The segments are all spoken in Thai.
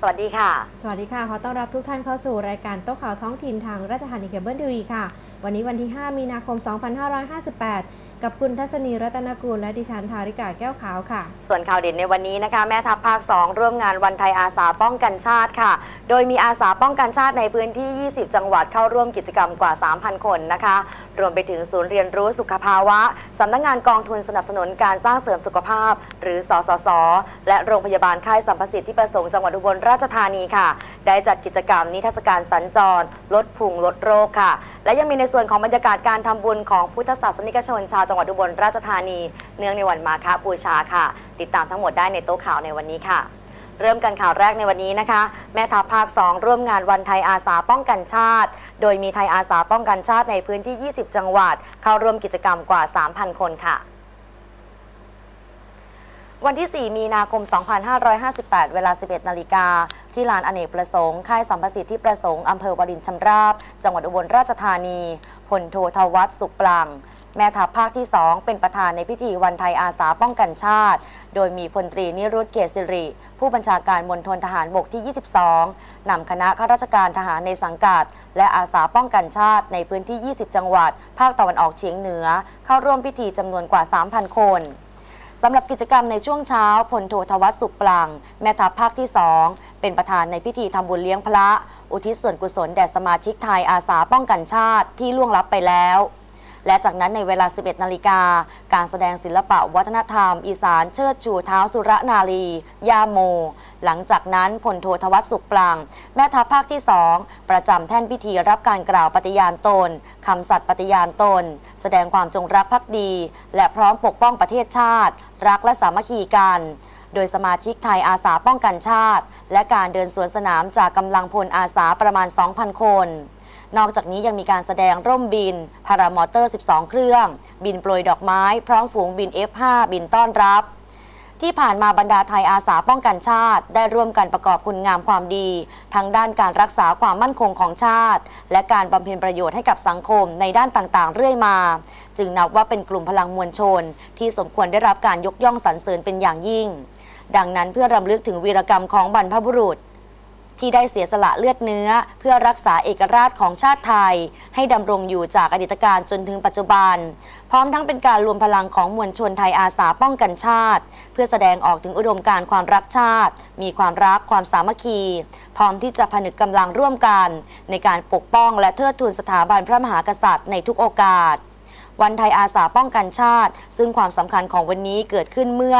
สวัสดีค่ะ สวัสดีค่ะ ขอต้อนรับทุกท่านเข้าสู่รายการโต๊ะข่าวท้องถิ่นทางราชธานีเคเบิลทีวีค่ะ วันนี้วันที่ 5 มีนาคม 2558 กับคุณทัศนีรัตนกูล และดิฉันธาริกาแก้วขาวค่ะ ส่วนข่าวเด่นในวันนี้นะคะ แม่ทัพภาค 2 ร่วมงานวันไทยอาสาป้องกันชาติค่ะ โดยมีอาสาป้องกันชาติในพื้นที่ 20 จังหวัดเข้าร่วมกิจกรรมกว่า 3,000 คนนะคะ รวมไปถึงศูนย์เรียนรู้สุขภาวะสำนักงานกองทุนสนับสนุนการสร้างเสริมสุขภาพ หรือสสส และโรงพยาบาลค่ายสัมประสิทธิ์ที่ประสงค์จังหวัดอุบลราชธานีค่ะ ได้จัดกิจกรรมนิทรรศการสัญจร ลดพุงลดโรคค่ะ และยังมีในส่วนของบรรยากาศการทำบุญของพุทธศาสนิกชนชาวจังหวัดอุบลราชธานี เนื่องในวันมาฆบูชาค่ะ ติดตามทั้งหมดได้ในโต๊ะข่าวในวันนี้ค่ะเริ่มกันข่าวแรกในวันนี้นะคะ แม่ทัพภาค 2 ร่วมงานวันไทยอาสาป้องกันชาติ โดยมีไทยอาสาป้องกันชาติในพื้นที่ 20 จังหวัด เข้าร่วมกิจกรรมกว่า 3,000 คนค่ะ วันที่ 4 มีนาคม 2558 เวลา 11 นาฬิกา ที่ลานอเนกประสงค์ ค่ายสัมประสิทธิ์ที่ประสงค์ อำเภอวรินชำราบ จังหวัดอุบลราชธานี พลโททวัฒสุขปลัง แม่ทัพภาคที่ 2 เป็นประธานในพิธีวันไทยอาสาป้องกันชาติ โดยมีพลตรีนิรุตเกษสิริ ผู้บัญชาการมณฑลทหารบกที่ 22 นำคณะข้าราชการทหารในสังกัด และอาสาป้องกันชาติในพื้นที่ 20 จังหวัด ภาคตะวันออกเฉียงเหนือ เข้าร่วมพิธีจำนวนกว่า 3,000 คน สำหรับกิจกรรมในช่วงเช้าพลโททวัฒน์สุขปลัง แม่ทัพภาคที่ 2 เป็นประธานในพิธีทำบุญเลี้ยงพระ อุทิศส่วนกุศลแด่สมาชิกไทยอาสาป้องกันชาติที่ล่วงลับไปแล้ว และจากนั้นในเวลา 11 นาฬิกา การแสดงศิลปะวัฒนธรรม อีสานเชิดชูเท้าสุรนารียาโม หลังจากนั้นพลโททวัฒสุขปลัง แม่ทัพภาคที่2ประจำแท่นพิธีรับการกล่าวปฏิญาณตนคำสัตย์ปฏิญาณตน แสดงความจงรักภักดี และพร้อมปกป้องประเทศชาติ รักและสามัคคีกันโดยสมาชิกไทยอาสาป้องกันชาติ และการเดินสวนสนามจากกำลังพลอาสาประมาณ 2,000 คน นอกจากนี้ยังมีการแสดงร่มบิน พารามอเตอร์ 12 เครื่อง บินโปรยดอกไม้ พร้อมฝูงบิน F5 บินต้อนรับ ที่ผ่านมาบรรดาไทยอาสาป้องกันชาติ ได้ร่วมกันประกอบคุณงามความดี ทั้งด้านการรักษาความมั่นคงของชาติ และการบำเพ็ญประโยชน์ให้กับสังคมในด้านต่างๆ เรื่อยมา จึงนับว่าเป็นกลุ่มพลังมวลชน ที่สมควรได้รับการยกย่องสรรเสริญเป็นอย่างยิ่ง ดังนั้นเพื่อรำลึกถึงวีรกรรมของบรรพบุรุษ ที่ได้เสียสละเลือดเนื้อ เพื่อรักษาเอกราชของชาติไทย ให้ดำรงอยู่จากอดีตการจนถึงปัจจุบัน พร้อมทั้งเป็นการรวมพลังของมวลชนไทยอาสาป้องกันชาติ เพื่อแสดงออกถึงอุดมการความรักชาติ มีความรักความสามัคคี พร้อมที่จะผนึกกำลังร่วมกัน ในการปกป้องและเทิดทูนสถาบันพระมหากษัตริย์ในทุกโอกาส วันไทยอาสาป้องกันชาติ ซึ่งความสำคัญของวันนี้เกิดขึ้นเมื่อ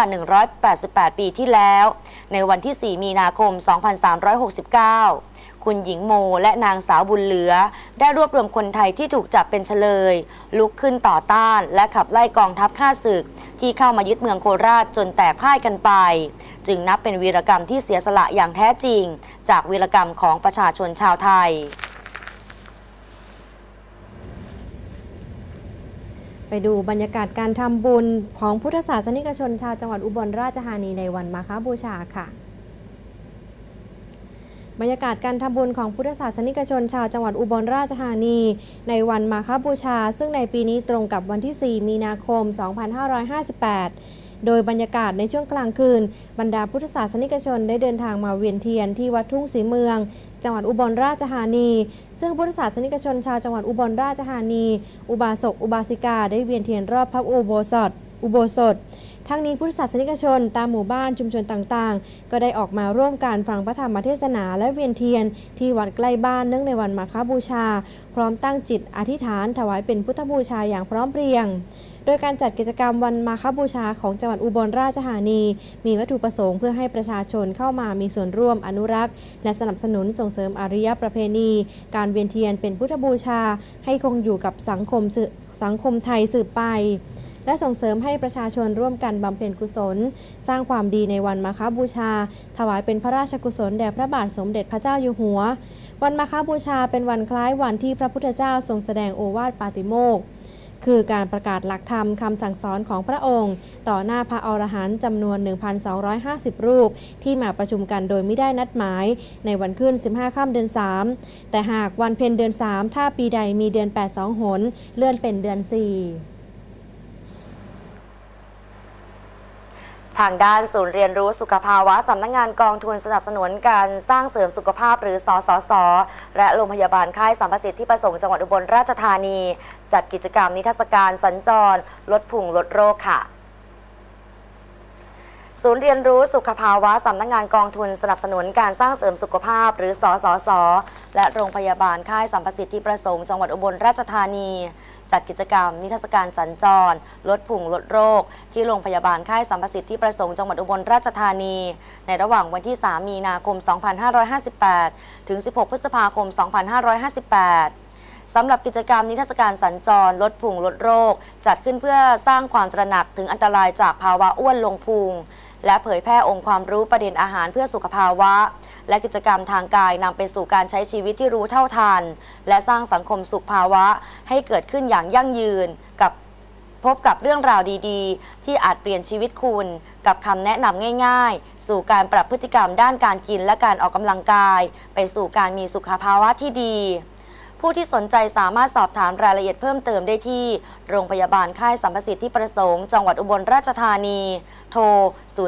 188 ปีที่แล้ว ในวันที่ 4 มีนาคม 2369 คุณหญิงโมและนางสาวบุญเหลือ ได้รวบรวมคนไทยที่ถูกจับเป็นเฉลย ลุกขึ้นต่อต้าน และขับไล่กองทัพข้าศึก ที่เข้ามายึดเมืองโคราชจนแตกพ่ายกันไป จึงนับเป็นวีรกรรมที่เสียสละอย่างแท้จริง จากวีรกรรมของประชาชนชาวไทย ไปดูบรรยากาศการทำบุญของพุทธศาสนิกชนชาวจังหวัดอุบลราชธานีในวันมาฆบูชาค่ะ บรรยากาศการทำบุญของพุทธศาสนิกชนชาวจังหวัดอุบลราชธานี ในวันมาฆบูชา ซึ่งในปีนี้ตรงกับวันที่ 4 มีนาคม 2558 โดยบรรยากาศในช่วงกลางคืน บรรดาพุทธศาสนิกชนได้เดินทางมาเวียนเทียนที่วัดทุ่งศรีเมือง จังหวัดอุบลราชธานี ซึ่งพุทธศาสนิกชนชาวจังหวัดอุบลราชธานี อุบาสกอุบาสิกาได้เวียนเทียนรอบพระอุโบสถ อุโบสถ ทั้งนี้พุทธศาสนิกชนตามหมู่บ้านชุมชนต่างๆ ก็ได้ออกมาร่วมการฟังพระธรรมเทศนาและเวียนเทียน ที่วัดใกล้บ้านเนื่องในวันมาฆบูชา พร้อมตั้งจิตอธิษฐานถวายเป็นพุทธบูชาอย่างพร้อมเพรียงโดยการจัดกิจกรรมวันมาฆบูชาของจังหวัดอุบลราชธานี มีวัตถุประสงค์เพื่อให้ประชาชนเข้ามามีส่วนร่วมอนุรักษ์ และสนับสนุนส่งเสริมอารยประเพณี การเวียนเทียนเป็นพุทธบูชา ให้คงอยู่กับสังคมสืบสังคมไทยสืบไป และส่งเสริมให้ประชาชนร่วมกันบำเพ็ญกุศล สร้างความดีในวันมาฆบูชา ถวายเป็นพระราชกุศลแด่พระบาทสมเด็จพระเจ้าอยู่หัว วันมาฆบูชาเป็นวันคล้ายวันที่พระพุทธเจ้าทรงแสดงโอวาทปาติโมกข์คือการประกาศหลักธรรมคำสั่งสอนของพระองค์ ต่อหน้าพระอรหันต์จำนวน 1,250 รูป ที่มาประชุมกันโดยไม่ได้นัดหมาย ในวันขึ้น 15 ค่ำเดือน 3 แต่หากวันเพ็ญเดือน 3 ถ้าปีใดมีเดือน 8 2 หน เลื่อนเป็นเดือน 4 ทางด้านศูนย์เรียนรู้สุขภาวะสำนักงานกองทุนสนับสนุนการสร้างเสริมสุขภาพหรือสสส และโรงพยาบาลค่ายสัมประสิทธิ์ที่ประสงค์จังหวัดอุบลราชธานี จัดกิจกรรมนิทรรศการสัญจร ลดพุงลดโรคค่ะศูนย์เรียนรู้สุขภาวะสำนักงานกองทุนสนับสนุนการสร้างเสริมสุขภาพ หรือสสส และโรงพยาบาลค่ายสัมประสิทธิ์ที่ประสงค์จังหวัดอุบลราชธานี จัดกิจกรรม นิทรรศการสัญจร ลดผุ่งลดโรค ที่โรงพยาบาลค่ายสัมประสิทธิ์ที่ประสงค์จังหวัดอุบลราชธานี ในระหว่างวันที่ 3 มีนาคม 2558 ถึง 16 พฤษภาคม 2558สำหรับกิจกรรมนิทรรศการสัญจร ลดพุงลดโรค จัดขึ้นเพื่อสร้างความตระหนักถึงอันตรายจากภาวะอ้วนลงพุง และเผยแพร่องค์ความรู้ประเด็นอาหารเพื่อสุขภาวะ และกิจกรรมทางกายนำไปสู่การใช้ชีวิตที่รู้เท่าทัน และสร้างสังคมสุขภาวะให้เกิดขึ้นอย่างยั่งยืนกับพบกับเรื่องราวดีๆ ที่อาจเปลี่ยนชีวิตคุณ กับคำแนะนำง่ายๆ สู่การปรับพฤติกรรมด้านการกินและการออกกำลังกาย ไปสู่การมีสุขภาวะที่ดี ผู้ที่สนใจสามารถสอบถามรายละเอียดเพิ่มเติมได้ที่ โรงพยาบาลค่ายสัมพสิทธิ์ที่ประสงค์ จังหวัดอุบลราชธานี โทร 045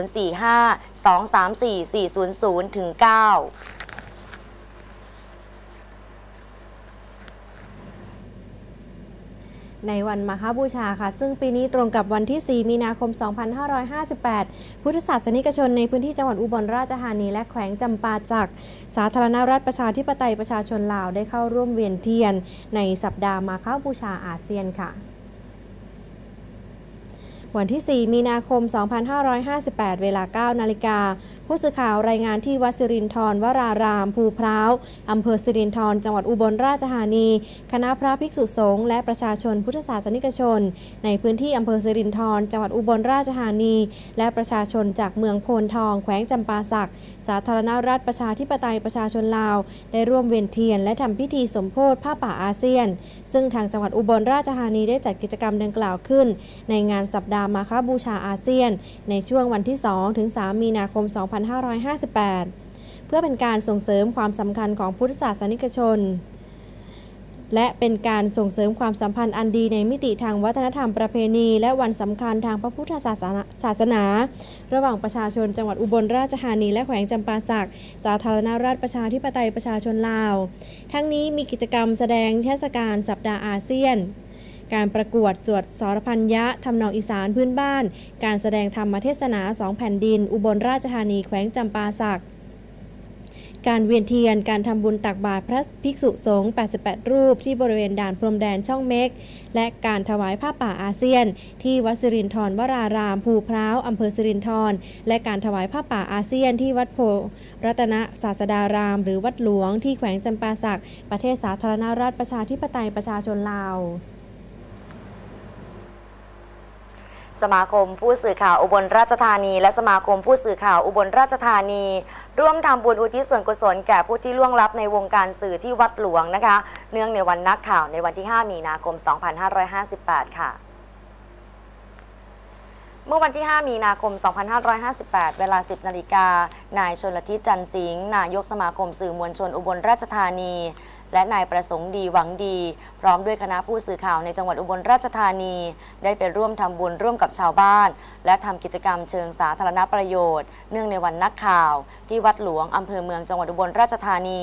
234 400ถึง9 ในวันมาฆบูชาค่ะ ซึ่งปีนี้ตรงกับวันที่ 4 มีนาคม 2558 พุทธศาสนิกชนในพื้นที่จังหวัดอุบลราชธานี และแขวงจำปาจักสาธารณรัฐประชาธิปไตยประชาชนลาวได้เข้าร่วมเวียนเทียน ในสัปดาห์มาฆบูชาอาเซียนค่ะ วันที่ 4 มีนาคม 2558 เวลา 9 นาฬิกา ผู้สื่อข่าวรายงานที่วัดสิรินทรวราราม ภูพร้าว อำเภอสิรินทร จังหวัดอุบลราชธานี คณะพระภิกษุสงฆ์และประชาชนพุทธศาสนิกชน ในพื้นที่อำเภอสิรินทร จังหวัดอุบลราชธานี และประชาชนจากเมืองโพนทอง แขวงจำปาสัก สาธารณรัฐประชาธิปไตยประชาชนลาว ได้ร่วมเวียนเทียน และทำพิธีสมโพธิผ้าป่าอาเซียน ซึ่งทางจังหวัดอุบลราชธานีได้จัดกิจกรรมดังกล่าวขึ้น ในงานสัปดาห์มาฆบูชาอาเซียน ในช่วงวันที่ 2 ถึง 3 มีนาคม 2558 เพื่อเป็นการส่งเสริมความสำคัญของพุทธศาสนิกชน และเป็นการส่งเสริมความสัมพันธ์อันดีในมิติทางวัฒนธรรมประเพณี และวันสำคัญทางพระพุทธศาสนาาสนา ระหว่างประชาชนจังหวัดอุบลราชธานีและแขวงจำปาสัก สาธารณรัฐประชาธิปไตยประชาชนลาว ทั้งนี้มีกิจกรรมแสดงเทศกาลสัปดาห์อาเซียน การประกวดสวดสรพัญญะทำนองอีสานพื้นบ้าน การแสดงธรรมเทศนาสองแผ่นดิน อุบลราชธานีแขวงจำปาสักการเวียนเทียน การทำบุญตักบาตรพระภิกษุสงฆ์ 88 รูป ที่บริเวณด่านพรมแดนช่องเม็ก และการถวายผ้าป่าอาเซียน ที่วัดสิรินทรวราราม ภูพร้าว อำเภอสิรินทร และการถวายผ้าป่าอาเซียน ที่วัดโพรัตนศาสดาราม หรือวัดหลวง ที่แขวงจำปาสัก ประเทศสาธารณรัฐประชาธิปไตยประชาชนลาว สมาคมผู้สื่อข่าวอุบลราชธานี และสมาคมผู้สื่อข่าวอุบลราชธานี ร่วมทำบุญอุทิศส่วนกุศลแก่ผู้ที่ล่วงลับในวงการสื่อที่วัดหลวงนะคะ เนื่องในวันนักข่าวในวันที่ 5 มีนาคม 2558 ค่ะเมื่อวันที่ 5 มีนาคม 2558 เวลา 10 นาฬิกา นายชนลทิศจันสิงห์ นายกสมาคมสื่อมวลชนอุบลราชธานี และนายประสงค์ดีหวังดี พร้อมด้วยคณะผู้สื่อข่าวในจังหวัดอุบลราชธานี ได้ไปร่วมทำบุญร่วมกับชาวบ้าน และทำกิจกรรมเชิงสาธารณประโยชน์ เนื่องในวันนักข่าว ที่วัดหลวงอำเภอเมืองจังหวัดอุบลราชธานี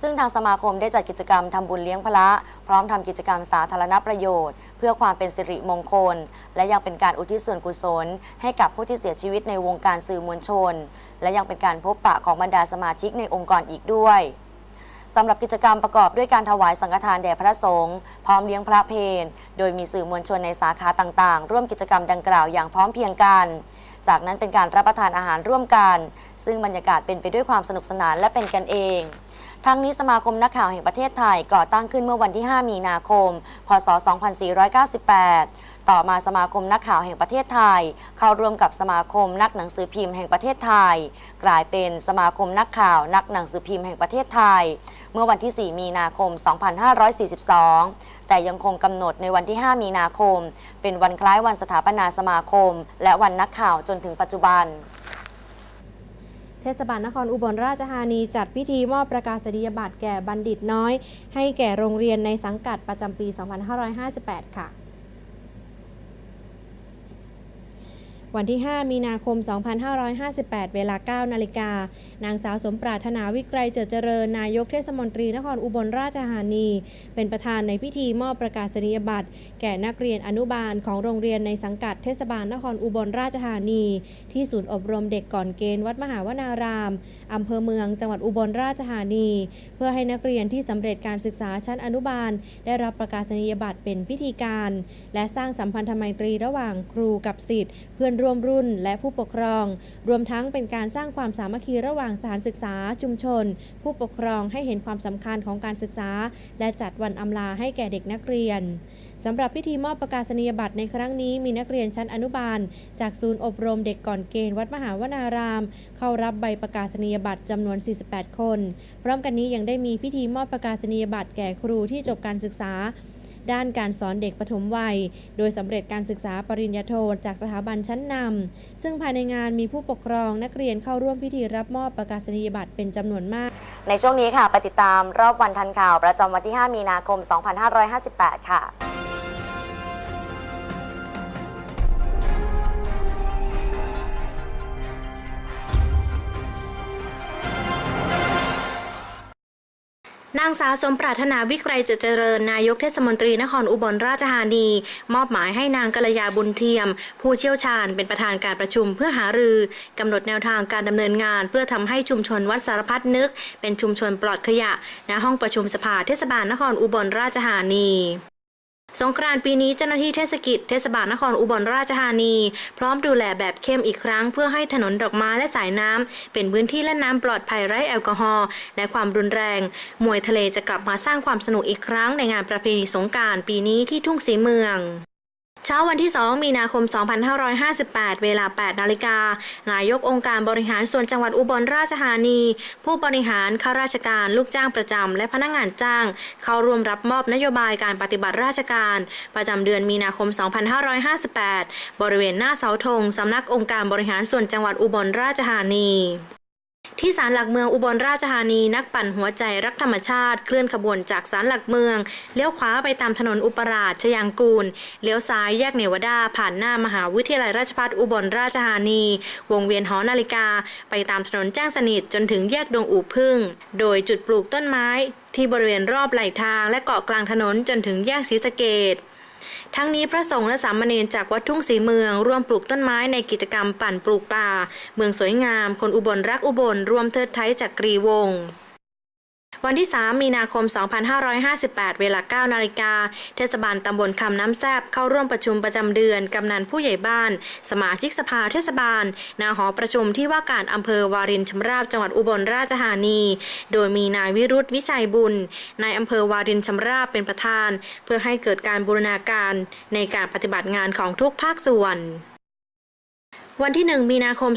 ซึ่งทางสมาคมได้จัดกิจกรรมทำบุญเลี้ยงพระ พร้อมทำกิจกรรมสาธารณประโยชน์ เพื่อความเป็นสิริมงคล และยังเป็นการอุทิศส่วนกุศล ให้กับผู้ที่เสียชีวิตในวงการสื่อมวลชน และยังเป็นการพบปะของบรรดาสมาชิกในองค์กรอีกด้วย สำหรับกิจกรรมประกอบด้วยการถวายสังฆทานแด่พระสงฆ์พร้อมเลี้ยงพระเพนโดยมีสื่อมวลชนในสาขาต่างๆ ร่วมกิจกรรมดังกล่าวอย่างพร้อมเพียงกัน จากนั้นเป็นการรับประทานอาหารร่วมกัน ซึ่งบรรยากาศเป็นไปด้วยความสนุกสนานและเป็นกันเองทั้งนี้สมาคมนักข่าวแห่งประเทศไทยก่อตั้งขึ้นเมื่อวันที่ 5 มีนาคม พศ 2498 ต่อมาสมาคมนักข่าวแห่งประเทศไทย เข้าร่วมกับสมาคมนักหนังสือพิมพ์แห่งประเทศไทย กลายเป็นสมาคมนักข่าวนักหนังสือพิมพ์แห่งประเทศไทย เมื่อวันที่ 4 มีนาคม 2542 แต่ยังคงกำหนดในวันที่ 5 มีนาคม เป็นวันคล้ายวันสถาปนาสมาคม และวันนักข่าวจนถึงปัจจุบันเทศบาลนครอุบลราชธานีจัดพิธีมอบประกาศนียบัตรแก่บัณฑิตน้อย ให้แก่โรงเรียนในสังกัดประจำปี 2558 ค่ะ วันที่ 5 มีนาคม 2558 เวลา 9 นาฬิกา นางสาวสมปรารถนาวิกรัยเจิดเจริญ นายกเทศมนตรีนครอุบลราชธานี เป็นประธานในพิธีมอบประกาศนียบัตร แก่นักเรียนอนุบาลของโรงเรียนในสังกัดเทศบาลนครอุบลราชธานี ที่ศูนย์อบรมเด็กก่อนเกณฑ์วัดมหาวนารามอำเภอเมืองจังหวัดอุบลราชธานี เพื่อให้นักเรียนที่สำเร็จการศึกษาชั้นอนุบาล ได้รับประกาศนียบัตรเป็นพิธีการ และสร้างสัมพันธไมตรีระหว่างครูกับศิษย์เพื่อนร่วมรุ่นและผู้ปกครอง รวมทั้งเป็นการสร้างความสามัคคีระหว่างสถานศึกษาชุมชน ผู้ปกครองให้เห็นความสำคัญของการศึกษา และจัดวันอำลาให้แก่เด็กนักเรียนสำหรับพิธีมอบประกาศนียบัตรในครั้งนี้มีนักเรียนชั้นอนุบาล จากศูนย์อบรมเด็กก่อนเกณฑ์วัดมหาวนาราม เข้ารับใบประกาศนียบัตรจำนวน 48 คน พร้อมกันนี้ยังได้มีพิธีมอบประกาศนียบัตรแก่ครูที่จบการศึกษา ด้านการสอนเด็กปฐมวัย โดยสำเร็จการศึกษาปริญญาโทจากสถาบันชั้นนำซึ่งภายในงานมีผู้ปกครองนักเรียนเข้าร่วมพิธีรับมอบประกาศนียบัตรเป็นจำนวนมาก ในช่วงนี้ค่ะ ไปติดตามรอบวันทันข่าวประจำวันที่ 5 มีนาคม 2558 ค่ะ นางสาวสมปรารถนาวิกรยเจริญเจริญนายกเทศมนตรีนครอุบลราชธานี มอบหมายให้นางกัลยาบุญเทียม ผู้เชี่ยวชาญเป็นประธานการประชุมเพื่อหารือกำหนดแนวทางการดำเนินงาน เพื่อทำให้ชุมชนวัดสารพัดนึก เป็นชุมชนปลอดขยะณห้องประชุมสภาเทศบาลนครอุบลราชธานี สงกรานต์ปีนี้เจ้าหน้าที่เทศกิจเทศบาลนครอุบลราชธานี พร้อมดูแลแบบเข้มอีกครั้ง เพื่อให้ถนนดอกไม้และสายน้ำเป็นพื้นที่เล่นน้ำปลอดภัยไร้แอลกอฮอล์และความรุนแรง มวยทะเลจะกลับมาสร้างความสนุกอีกครั้งในงานประเพณีสงกรารปีนี้ที่ทุ่งสีเมือง ช้าวันที่ 2 มีนาคม 2558 เวลา 8 นาฬิกานายกองค์การบริหารส่วนจังหวัดอุบลราชธานี ผู้บริหารข้าราชการลูกจ้างประจำและพนักงานจ้าง เข้าร่วมรับมอบนโยบายการปฏิบัติราชการ ประจำเดือนมีนาคม 2558 บริเวณหน้าเสาธงสำนักองค์การบริหารส่วนจังหวัดอุบลราชธานี ที่ศาลหลักเมืองอุบลราชธานีนักปั่นหัวใจรักธรรมชาติเคลื่อนขบวนจากศาลหลักเมืองเลี้ยวขวาไปตามถนนอุปราชชยางกูลเลี้ยวซ้ายแยกเนวดาผ่านหน้ามหาวิทยาลัยราชภัฏอุบลราชธานี วงเวียนหอนาฬิกา ไปตามถนนแจ้งสนิทจนถึงแยกดงอู่พึ่ง โดยจุดปลูกต้นไม้ ที่บริเวณรอบไหลทางและเกาะกลางถนนจนถึงแยกศรีสะเกด ทั้งนี้พระสงฆ์และสามเณรจากวัดทุ่งสีเมืองร่วมปลูกต้นไม้ในกิจกรรมปั่นปลูกป่า เมืองสวยงาม คนอุบลรักอุบลรวมเทิดไทยจากกรีวงศ์ วันที่ 3 มีนาคม 2558 เวลา 9 นาฬิกา เทศบาลตำบลคำน้ำแซบเข้าร่วมประชุมประจำเดือน กำนันผู้ใหญ่บ้าน สมาชิกสภาเทศบาลณหอประชุมที่ว่าการอำเภอวารินชำราบจังหวัดอุบลราชธานี โดยมีนายวิรุธวิชัยบุญ นายอำเภอวารินชำราบเป็นประธาน เพื่อให้เกิดการบูรณาการในการปฏิบัติงานของทุกภาคส่วน วันที่ 1 มีนาคม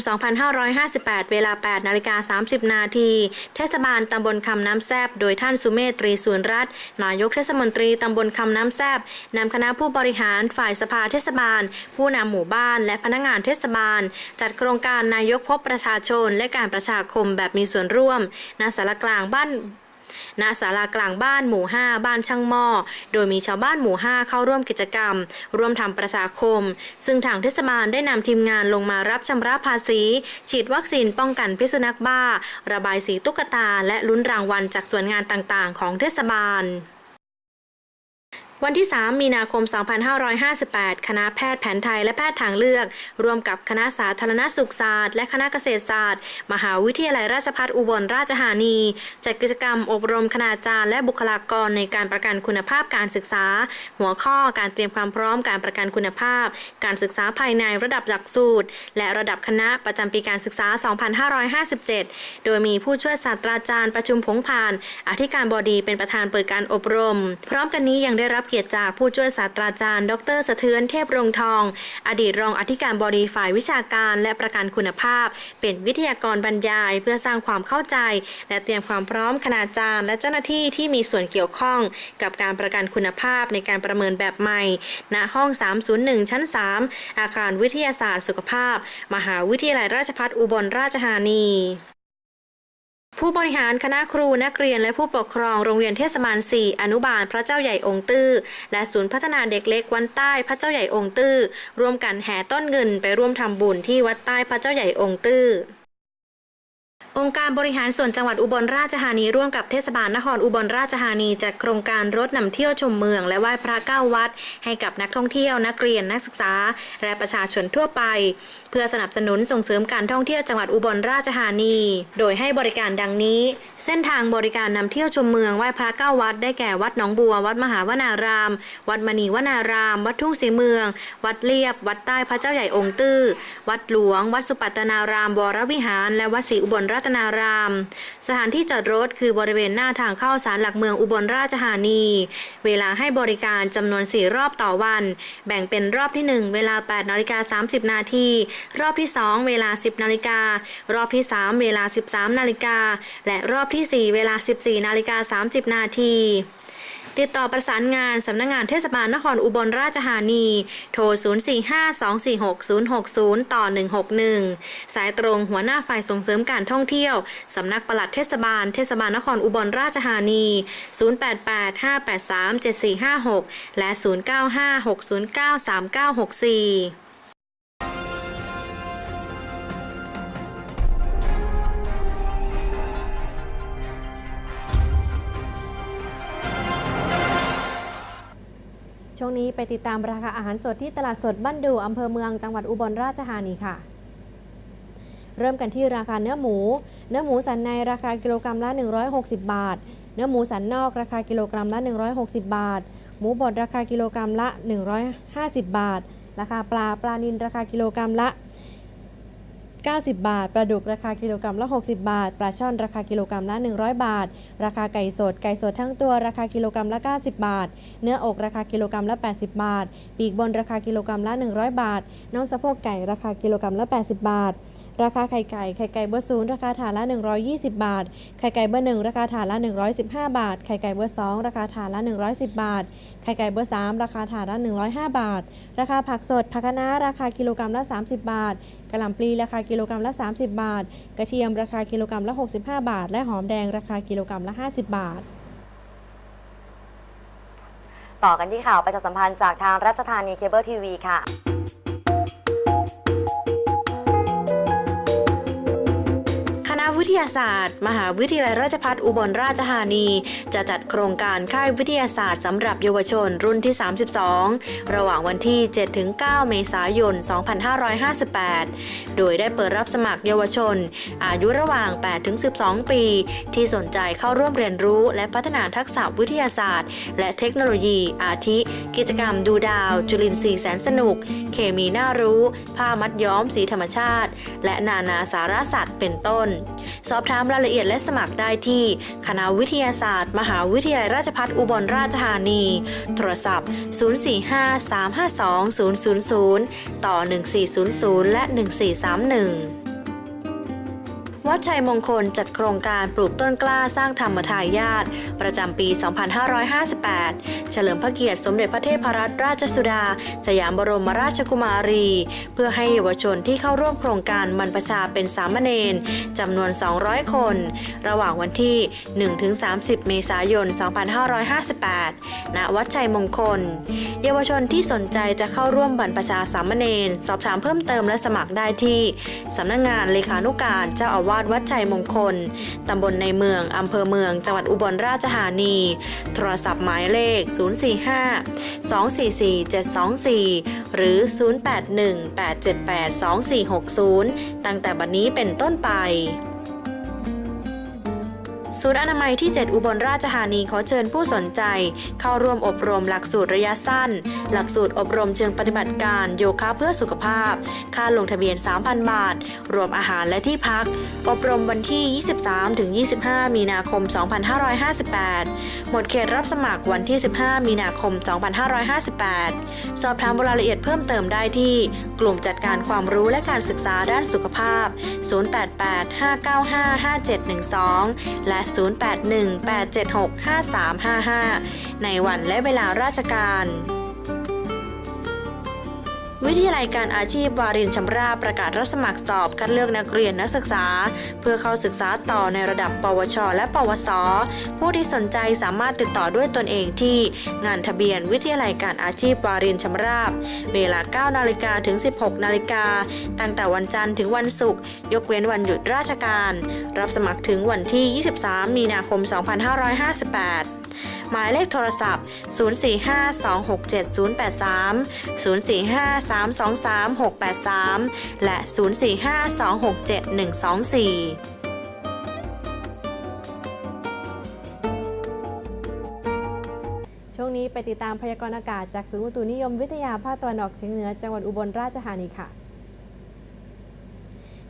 2558 เวลา 8 นาฬิกา 30 นาที เทศบาลตำบลคำน้ำแซบ โดยท่านสุเมธตรีสุนรัตน์นายกเทศมนตรีตำบลคำน้ำแซบนำคณะผู้บริหารฝ่ายสภาเทศบาล ผู้นำหมู่บ้าน และพนักงานเทศบาล จัดโครงการนายกพบประชาชน และการประชาคมแบบมีส่วนร่วมณสารกลางบ้าน ณศาลากลางบ้านหมู่ 5 บ้านช่างหม้อ โดยมีชาวบ้านหมู่ 5 เข้าร่วมกิจกรรม ร่วมทำประชาคม ซึ่งทางเทศบาลได้นำทีมงานลงมารับชำระภาษี ฉีดวัคซีนป้องกันพิษสุนัขบ้า ระบายสีตุ๊กตา และลุ้นรางวัลจากส่วนงานต่างๆ ของเทศบาล วันที่ 3 มีนาคม 2558 คณะแพทย์แผนไทยและแพทย์ทางเลือก ร่วมกับคณะสาธารณสุขศาสตร์ และคณะเกษตรศาสตร์ มหาวิทยาลัยราชภัฏอุบลราชธานี จัดกิจกรรมอบรมคณาจารย์และบุคลากรในการประกันคุณภาพการศึกษา หัวข้อการเตรียมความพร้อมการประกันคุณภาพ การศึกษาภายในระดับหลักสูตร และระดับคณะประจำปีการศึกษา 2557 โดยมีผู้ช่วยศาสตราจารย์ประชุมผงผ่าน อธิการบดีเป็นประธานเปิดการอบรม พร้อมกันนี้ยังได้รับกียรติจากผู้ช่วยศาสตราจารย์ ดรสะเทือนเทพรงทอง อดีตรองอธิการบดีฝ่ายวิชาการและประกันคุณภาพ เป็นวิทยากรบรรยาย เพื่อสร้างความเข้าใจ และเตรียมความพร้อมคณาจารย์และเจ้าหน้าที่ที่มีส่วนเกี่ยวข้อง กับการประกันคุณภาพในการประเมินแบบใหม่ ณห้อง 301 ชั้น 3 อาคารวิทยาศาสตร์สุขภาพ มหาวิทยาลัยราชภัฏอุบลราชธานี ผู้บริหารคณะครูนักเรียนและผู้ปกครองโรงเรียนเทศบาล 4 อนุบาลพระเจ้าใหญ่องค์ตื้อ และศูนย์พัฒนาเด็กเล็กวันใต้พระเจ้าใหญ่องค์ตื้อ ร่วมกันแห่ต้นเงินไปร่วมทำบุญที่วัดใต้พระเจ้าใหญ่องค์ตื้อ องค์การบริหารส่วนจังหวัดอุบลราชธานีร่วมกับเทศบาลนครอุบลราชธานีจัดโครงการรถนำเที่ยวชมเมือง และไหว้พระเก้าวัด ให้กับนักท่องเที่ยวนักเรียนนักศึกษา และประชาชนทั่วไป เพื่อสนับสนุนส่งเสริมการท่องเที่ยวจังหวัดอุบลราชธานี โดยให้บริการดังนี้ เส้นทางบริการนำเที่ยวชมเมืองไหว้พระเก้าวัด ได้แก่วัดหนองบัว วัดมหาวนาราม วัดมณีวนาราม วัดทุ่งศรีเมือง วัดเลียบ วัดใต้พระเจ้าใหญ่องค์ตื้อ วัดหลวง วัดสุปัตตนารามวรวิหาร และวัดศรีอุบลรัตนาราม สถานที่จอดรถคือบริเวณหน้าทางเข้าศาลหลักเมืองอุบลราชธานี เวลาให้บริการจำนวน 4 รอบต่อวัน แบ่งเป็นรอบที่ 1 เวลา8นาฬิกา30 นาที รอบที่ 2 เวลา 10นาฬิการอบที่ 3 เวลา 13นาฬิกาและรอบทีสี่4 เวลา 14นาฬิกา30 นาที ติดต่อประสานงานสำนักงงานเทศบาลนครอุบลราชธานี โทร 0452460060 ต่อ 161 สายตรงหัวหน้าฝ่ายส่งเสริมการท่องเที่ยว สำนักปลัดเทศบาลเทศบาลนครอุบลราชธานี 0885837456 และ 0956093964 ช่วงนี้ไปติดตามราคาอาหารสดที่ตลาดสดบ้านดูอำเภอเมืองจังหวัดอุบลราชธานีค่ะ เริ่มกันที่ราคาเนื้อหมู เนื้อหมูสันในราคากิโลกรัมละ 160 บาท เนื้อหมูสันนอกราคากิโลกรัมละ 160 บาท หมูบดราคากิโลกรัมละ 150 บาท ราคาปลาปลานิลราคากิโลกรัมละ 90 บาท ปลาดุกราคากิโลกรัมละ 60 บาท ปลาช่อนราคากิโลกรัมละ 100 บาท ราคาไก่สด ไก่สดทั้งตัวราคากิโลกรัมละ 90 บาท เนื้ออกราคากิโลกรัมละ 80 บาท ปีกบนราคากิโลกรัมละ 100 บาท น้องสะโพกไก่ราคากิโลกรัมละ 80 บาท ราคาไข่ไก่ ไข่ไก่เบอร์ศูนย์ราคาถาดละ 120 บาท ไข่ไก่เบอร์หนึ่งราคาถาดละ 115 บาท ไข่ไก่เบอร์สองราคาถาดละ 110 บาท ไข่ไก่เบอร์สามราคาถาดละ 105 บาท ราคาผักสดผักคะน้าราคากิโลกรัมละ 30 บาทกระหล่ำปลีราคากิโลกรัมละ 30 บาท กระเทียมราคากิโลกรัมละ 65 บาท และหอมแดงราคากิโลกรัมละ 50 บาทต่อกันที่ข่าวประชาสัมพันธ์จากทางราชธานีเคเบิลทีวีค่ะ วิทยาศาสตร์ มหาวิทยาลัยราชภัฏอุบลราชธานี จะจัดโครงการค่ายวิทยาศาสตร์สำหรับเยาวชนรุ่นที่ 32 ระหว่างวันที่ 7-9 เมษายน 2558 โดยได้เปิดรับสมัครเยาวชน อายุระหว่าง 8-12 ปี ที่สนใจเข้าร่วมเรียนรู้ และพัฒนาทักษะวิทยาศาสตร์ และเทคโนโลยี อาทิ กิจกรรมดูดาว จุลินทรีย์แสนสนุก เคมีน่ารู้ ผ้ามัดย้อมสีธรรมชาติ และนานาสารสัตว์เป็นต้นสอบถามรายละเอียดและสมัครได้ที่ คณะวิทยาศาสตร์ มหาวิทยาลัยราชภัฏอุบลราชธานี โทรศัพท์ 045-352-000 ต่อ 1400 และ 1431 วัดชัยมงคลจัดโครงการปลูกต้นกล้าสร้างธรรมทายาทประจำปี 2558 เฉลิมพระเกียรติสมเด็จพระเทพรัตนราชสุดา สยามบรมราชกุมารี เพื่อให้เยาวชนที่เข้าร่วมโครงการบรรพชาเป็นสามเณรจำนวน 200 คน ระหว่างวันที่ 1-30 เมษายน 2558 ณ วัดชัยมงคล เยาวชนที่สนใจจะเข้าร่วมบรรพชาสามเณรสอบถามเพิ่มเติมและสมัครได้ที่สำนักงงานเลขานุการเจ้าอาวาสวัดชัยมงคล ตำบลในเมือง อำเภอเมือง จังหวัดอุบลราชธานี โทรศัพท์หมายเลข 045 244 724 หรือ 081 878 2460 ตั้งแต่บัดนนี้เป็นต้นไป ศูนย์อนามัยที่ 7 อุบลราชธานีขอเชิญผู้สนใจ เข้าร่วมอบรมหลักสูตรระยะสั้น หลักสูตรอบรมเชิงปฏิบัติการโยคะเพื่อสุขภาพ ค่าลงทะเบียน 3,000 บาท รวมอาหารและที่พัก อบรมวันที่ 23-25 มีนาคม 2558 หมดเขตรับสมัครวันที่ 15 มีนาคม 2558 สอบถามรายละเอียดเพิ่มเติมได้ที่ กลุ่มจัดการความรู้และการศึกษาด้านสุขภาพ 088-595-5712 และ0818765355 ในวันและเวลาราชการ วิทยาลัยการอาชีพวารินชำราบประกาศรับสมัครสอบคัดเลือกนักเรียนนักศึกษา เพื่อเข้าศึกษาต่อในระดับ ปวช และปวส ผู้ที่สนใจสามารถติดต่อด้วยตนเองที่งานทะเบียนวิทยาลัยการอาชีพวารินชำราบ เวลา 9 นาฬิกาถึง 16 นาฬิกา ตั้งแต่วันจันทร์ถึงวันศุกร์ยกเว้นวันหยุดราชการ รับสมัครถึงวันที่ 23 มีนาคม 2558 หมายเลขโทรศัพท์ 045-267-083 045-323-683 และ 045-267-124ช่วงนี้ไปติดตามพยากรณ์อากาศจากศูนย์อุตุนิยมวิทยาภาคตะวันออกเฉียงเหนือจังหวัดอุบลราชธานีค่ะ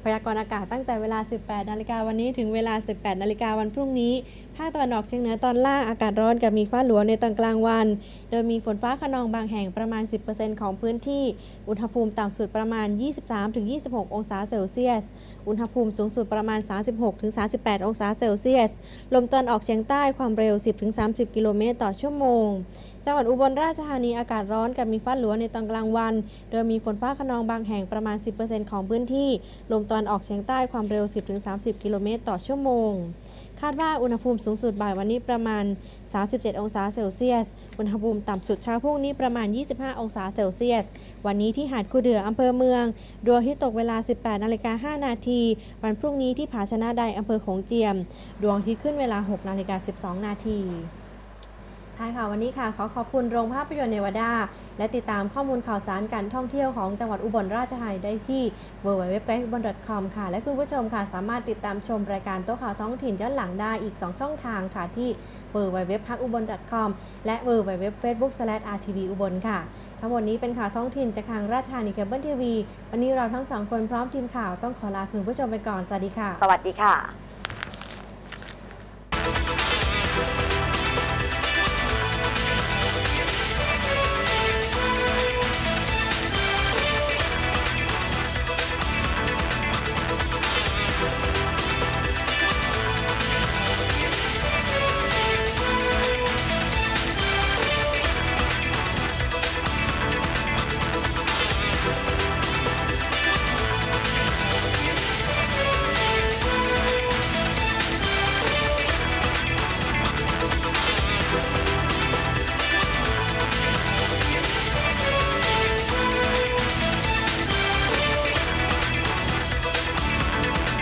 พยากรณ์อากาศตั้งแต่เวลา 18 นาฬิกาวันนี้ถึงเวลา 18 นาฬิกาวันพรุ่งนี้ ภาคตะวันออกเฉียงเหนือตอนล่างอากาศร้อนกับมีฟ้าหลวในตอนกลางวัน โดยมีฝนฟ้าขนองบางแห่งประมาณ 10%ของพื้นที่ อุณหภูมิต่ำสุดประมาณ 23-26 องศาเซลเซียส อุณหภูมิสูงสุดประมาณ 36-38 องศาเซลเซียส ลมตะวันออกเฉียงใต้ความเร็ว 10-30 กิโลเมตรต่อชั่วโมง จังหวัดอุบลราชธานีอากาศร้อนกับมีฟ้าหลวในตอนกลางวัน โดยมีฝนฟ้าขนองบางแห่งประมาณ 10%ของพื้นที่ ลมตะวันออกเฉียงใต้ความเร็ว 10-30 กิโลเมตรต่อชั่วโมง คาดว่าอุณหภูมิสูงสุดบ่ายวันนี้ประมาณ 37 องศาเซลเซียส อุณหภูมิต่ำสุดเช้าพรุ่งนี้ประมาณ 25 องศาเซลเซียส วันนี้ที่หาดคูเดืออำเภอเมืองดวงที่ตกเวลา 18นาฬิกา5นาที วันพรุ่งนี้ที่ผาชนะใดอำเภอโขงเจียม ดวงที่ขึ้นเวลา 6นาฬิกา12 นาที ท้ายข่าววันนี้ค่ะขอขอบคุณโรงภาพยนตร์เนวาดา และติดตามข้อมูลข่าวสารการท่องเที่ยวของจังหวัดอุบลราชธานีได้ที่ www.ubon.com ค่ะ และคุณผู้ชมค่ะสามารถติดตามชมรายการโต๊ะข่าวท้องถิ่นย้อนหลังได้อีก 2 ช่องทางค่ะที่ www.pakubon.com และ www.facebook/rtv อุบลค่ะ ทั้งหมดนี้เป็นข่าวท้องถิ่นจากทางราชธานีเคเบิลทีวีวันนี้เราทั้งสองคนพร้อมทีมข่าวต้องขอลาคุณผู้ชมไปก่อนสวัสดีค่ะ สวัสดีค่ะ